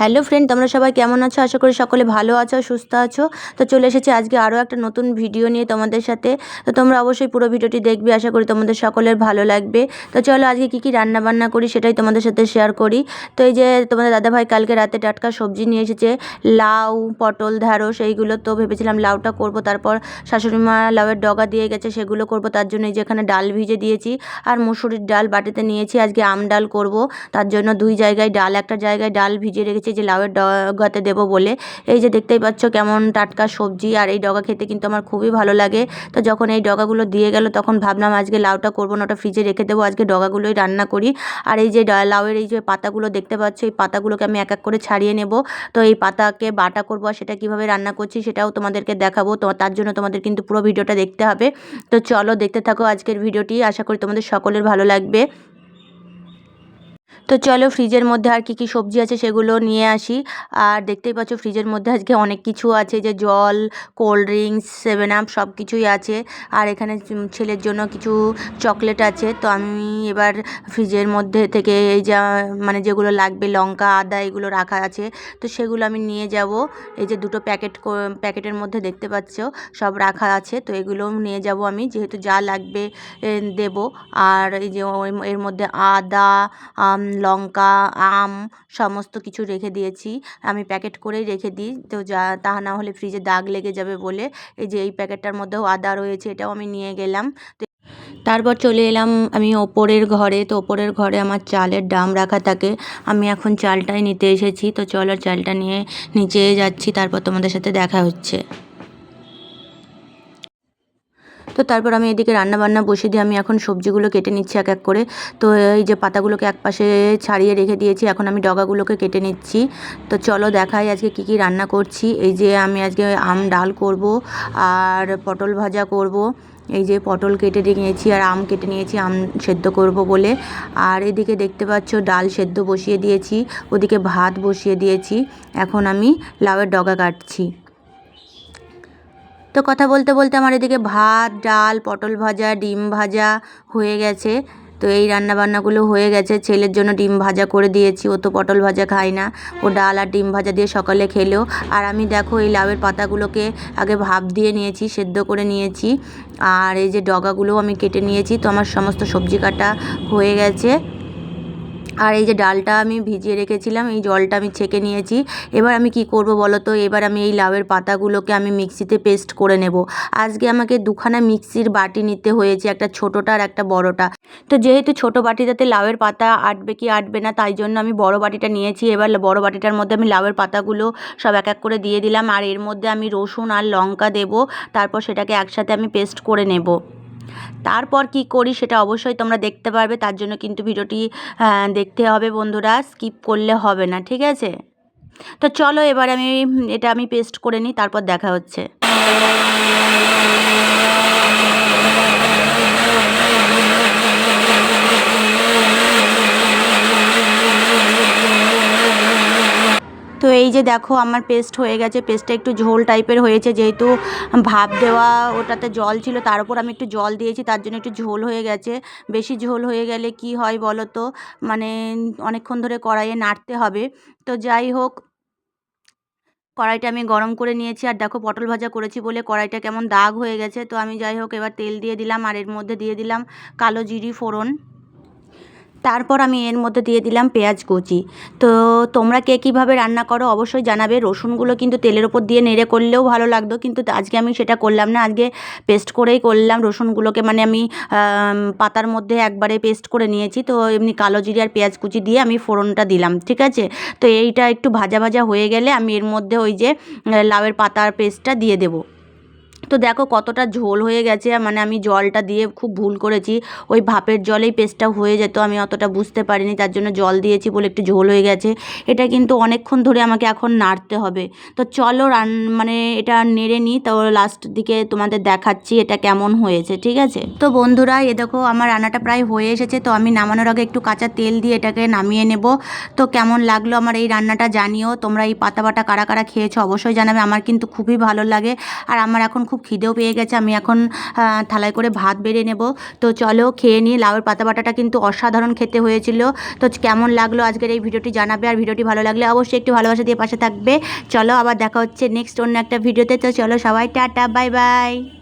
Hello friend, তোমরা সবাই কেমন আছো? আশা করি সকলে ভালো আছো, সুস্থ আছো। তো চলে এসেছি আজকে আরও একটা নতুন ভিডিও নিয়ে তোমাদের সাথে। তো তোমরা অবশ্যই পুরো ভিডিওটি দেখবে, আশা করি তোমাদের সকলের ভালো লাগবে। তো চলো আজকে কী কী রান্না বান্না করি সেটাই তোমাদের সাথে শেয়ার করি। তো এই যে তোমাদের দাদাভাই কালকে রাতে টাটকা সবজি নিয়ে এসেছে, লাউ, পটল, ঢ্যাঁড়স, এইগুলো তো ভেবেছিলাম লাউটা করব, তারপর শাশুড়ি মা লাউয়ের ডগা দিয়ে গেছে, সেগুলো করব, তার জন্য এই যে এখানে ডাল ভিজে দিয়েছি। আর মুসুরির ডাল বাটিতে নিয়েছি, আজকে আম ডাল করব, তার জন্য দুই জায়গায় ডাল, একটা জায়গায় ডাল ভিজে রেখেছি। যে লাউয়ের ডগাতে দেবো বলে। এই যে দেখতেই পাচ্ছ কেমন টাটকা সবজি, আর এই ডগা খেতে কিন্তু আমার খুবই ভালো লাগে। তো যখন এই ডগাগুলো দিয়ে গেল তখন ভাবলাম আজকে লাউটা করব না, ওটা ফ্রিজে রেখে দেবো। আজকে ডগাগুলোই রান্না করি। আর এই যে লাউয়ের এই যে পাতাগুলো দেখতে পাচ্ছ, এই পাতাগুলোকে আমি এক এক করে ছাড়িয়ে নেব। তো এই পাতাকে বাটা করব আর সেটা কীভাবে রান্না করছি সেটাও তোমাদেরকে দেখাবো। তো তার জন্য তোমাদের কিন্তু পুরো ভিডিওটা দেখতে হবে। তো চলো দেখতে থাকো আজকের ভিডিওটি। আশা করি তোমাদের সকলের ভালো লাগবে। তো চলো ফ্রিজের মধ্যে আর কী কী সবজি আছে সেগুলো নিয়ে আসি। আর দেখতেই পাচ্ছ ফ্রিজের মধ্যে আজকে অনেক কিছু আছে, যে জল, কোল্ড ড্রিঙ্কস, সেভেন আপ সব কিছুই আছে। আর এখানে ছেলের জন্য কিছু চকলেট আছে। তো আমি এবার ফ্রিজের মধ্যে থেকে এই যা মানে যেগুলো লাগবে, লঙ্কা, আদা, এগুলো রাখা আছে। তো সেগুলো আমি নিয়ে যাব। এই যে দুটো প্যাকেট প্যাকেটের মধ্যে দেখতে পাচ্ছ সব রাখা আছে। তো এগুলোও নিয়ে যাব আমি। যেহেতু যা লাগবে দেব। আর এই যে এর মধ্যে আদা লঙ্কা, আম সমস্ত কিছু রেখে দিয়েছি। আমি প্যাকেট করেই রেখে দিই। তো যা, তা না হলে ফ্রিজে দাগ লেগে যাবে বলে এই যে এই প্যাকেটটার মধ্যেও আদা রয়েছে এটাও আমি নিয়ে গেলাম। তারপর চলে এলাম আমি ওপরের ঘরে। তো ওপরের ঘরে আমার চালের ডাম রাখা থাকে। আমি এখন চালটাই নিতে এসেছি। তো চলো চালটা নিয়ে নিচে যাচ্ছি। তারপর তোমাদের সাথে দেখা হচ্ছে। তো তারপর আমি এদিকে রান্নাবান্না বসিয়ে দিয়ে আমি এখন সবজিগুলো কেটে নিচ্ছি এক এক করে। তো এই যে পাতাগুলোকে এক পাশে ছাড়িয়ে রেখে দিয়েছি, এখন আমি ডগাগুলোকে কেটে নিচ্ছি। তো চলো দেখাই আজকে কি কি রান্না করছি। এই যে আমি আজকে আম ডাল করব আর পটল ভাজা করব। এই যে পটল কেটে নিয়েছি আর আম কেটে নিয়েছি, আম সেদ্ধ করব বলে। আর এদিকে দেখতে পাচ্ছ ডাল সেদ্ধ বসিয়ে দিয়েছি, ওদিকে ভাত বসিয়ে দিয়েছি। এখন আমি লাউয়ের ডগা কাটছি। তো কথা বলতে বলতে আমার এদিকে ভাত, ডাল, পটল ভাজা, ডিম ভাজা হয়ে গেছে। তো এই রান্নাবান্নাগুলো হয়ে গেছে। ছেলের জন্য ডিম ভাজা করে দিয়েছি। ও তো পটল ভাজা খায় না। ও ডাল আর ডিম ভাজা দিয়ে সকালে খেলেও আর আমি দেখো এই লাউয়ের পাতাগুলোকে আগে ভাপ দিয়ে নিয়েছি, সেদ্ধ করে নিয়েছি। আর এই যে ডগাগুলোও আমি কেটে নিয়েছি। তো আমার সমস্ত সবজি কাটা হয়ে গেছে। আর এই যে ডালটা আমি ভিজিয়ে রেখেছিলাম, এই জলটা আমি ছেঁকে নিয়েছি। এবার আমি কি করব বলো তো? এবার আমি এই লাউয়ের পাতাগুলোকে আমি মিক্সিতে পেস্ট করে নেব। আজকে আমাকে দুখানা মিক্সির বাটি নিতে হয়েছে, একটা ছোটোটা আর একটা বড়টা। তো যেহেতু ছোটো বাটিটাতে লাউয়ের পাতা আটবে কি আটবে না, তাই জন্য আমি বড় বাটিটা নিয়েছি। এবার বড় বাটিটার মধ্যে আমি লাউয়ের পাতাগুলো সব এক এক করে দিয়ে দিলাম। আর এর মধ্যে আমি রসুন আর লঙ্কা দেব। তারপর সেটাকে একসাথে আমি পেস্ট করে নেব। তারপর কি করি সেটা অবশ্যই তোমরা দেখতে পারবে, তার জন্য কিন্তু ভিডিওটি দেখতে হবে বন্ধুরা, স্কিপ করলে হবে না, ঠিক আছে? তো চলো এবার আমি, এটা আমি পেস্ট করে নিই, তারপর দেখা হচ্ছে তো এই যে দেখো আমার পেস্ট হয়ে গেছে, পেস্টটা একটু ঝোল টাইপের হয়েছে, যেহেতু ভাপ দেওয়া ওটাতে জল ছিল, তার উপর আমি একটু জল দিয়েছি, তার জন্য একটু ঝোল হয়ে গেছে। বেশি ঝোল হয়ে গেলে কি হয় বলো তো? মানে অনেকক্ষণ ধরে কড়াইয়ে নাড়তে হবে। তো যাই হোক, কড়াইটা আমি গরম করে নিয়েছি, আর দেখো পটল ভাজা করেছি বলে কড়াইটা কেমন দাগ হয়ে গেছে। তো আমি যাই হোক, এবার তেল দিয়ে দিলাম, আর এর মধ্যে দিয়ে দিলাম কালো জিরি ফোড়ন। তারপর আমি এর মধ্যে দিয়ে দিলাম পেঁয়াজ কুচি। তো তোমরা কে কীভাবে রান্না করো অবশ্যই জানাবে। রসুনগুলো কিন্তু তেলের ওপর দিয়ে নেড়ে করলেও ভালো লাগতো। কিন্তু আজকে আমি সেটা করলাম না। আজকে পেস্ট করেই করলাম রসুনগুলোকে। মানে আমি পাতার মধ্যে একবারে পেস্ট করে নিয়েছি। তো এমনি কালো জিরে আর পেঁয়াজ কুচি দিয়ে আমি ফোড়নটা দিলাম। ঠিক আছে? তো এইটা একটু ভাজা ভাজা হয়ে গেলে আমি এর মধ্যে ওই যে লাউয়ের পাতার পেস্টটা দিয়ে দেবো। তো দেখো কতটা ঝোল হয়ে গেছে মানে আমি জলটা দিয়ে খুব ভুল করেছি। ওই ভাপের জলেই পেস্টটা হয়ে যেত, আমি অতটা বুঝতে পারিনি, তার জন্য জল দিয়েছি বলে একটু ঝোল হয়ে গেছে। এটা কিন্তু অনেকক্ষণ ধরে আমাকে এখন নাড়তে হবে। তো চলো রান মানে এটা নেড়ে নিই, তো লাস্ট দিকে তোমাদের দেখাচ্ছি এটা কেমন হয়েছে, ঠিক আছে? তো বন্ধুরা, এ দেখো আমার রান্নাটা প্রায় হয়ে এসেছে, তো আমি নামানোর আগে একটু কাঁচা তেল দিয়ে এটাকে নামিয়ে নেব। তো কেমন লাগল আমার এই রান্নাটা জানিও, তোমরা এই পাতা বাটা কারা কারা খেয়েছো অবশ্যই জানাবে, আমার কিন্তু খুবই ভালো লাগে। আর আমার এখন খুব খুব খিদেও পেয়ে গেছে। আমি এখন থালায় করে ভাত বেড়ে নেব। তো চলো খেয়ে নিয়ে লাউয়ের পাতা বাটাটা কিন্তু অসাধারণ খেতে হয়েছিল। তো কেমন লাগল আজকের এই ভিডিওটি জানাবে। আর ভিডিওটি ভালো লাগলে অবশ্যই একটু ভালোবাসা দিয়ে পাশে থাকবে। চলো আবার দেখা হচ্ছে নেক্সট অন্য একটা ভিডিওতে। তো চলো সবাই টাটা, বাই বাই।